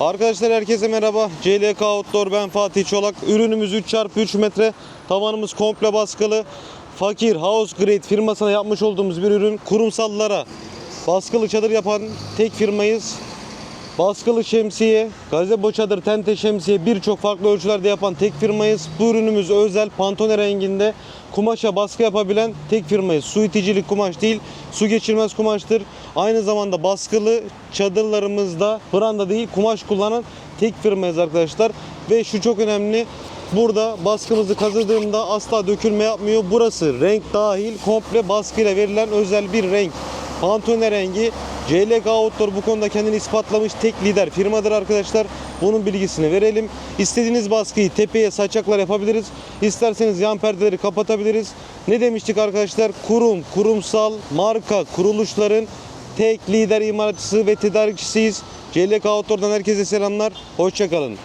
Arkadaşlar herkese merhaba. CLK Outdoor ben Fatih Çolak. Ürünümüz 3x3 metre. Tavanımız komple baskılı. Fakir House Grade firmasına yapmış olduğumuz bir ürün. Kurumsallara baskılı çadır yapan tek firmayız. Baskılı şemsiye, gazebo çadır, tente şemsiye birçok farklı ölçülerde yapan tek firmayız. Bu ürünümüz özel pantone renginde kumaşa baskı yapabilen tek firmayız. Su iticilik kumaş değil, su geçirmez kumaştır. Aynı zamanda baskılı çadırlarımızda branda değil kumaş kullanan tek firmayız arkadaşlar. Ve şu çok önemli. Burada baskımızı kazıdığımda asla dökülme yapmıyor. Burası renk dahil komple baskıyla verilen özel bir renk. Pantone rengi CLK Outdoor bu konuda kendini ispatlamış tek lider firmadır arkadaşlar. Bunun bilgisini verelim. İstediğiniz baskıyı tepeye saçaklar yapabiliriz. İsterseniz yan perdeleri kapatabiliriz. Ne demiştik arkadaşlar? Kurum, kurumsal, marka, kuruluşların tek lider imalatçısı ve tedarikçisiyiz. CLK Outdoor'dan herkese selamlar. Hoşçakalın.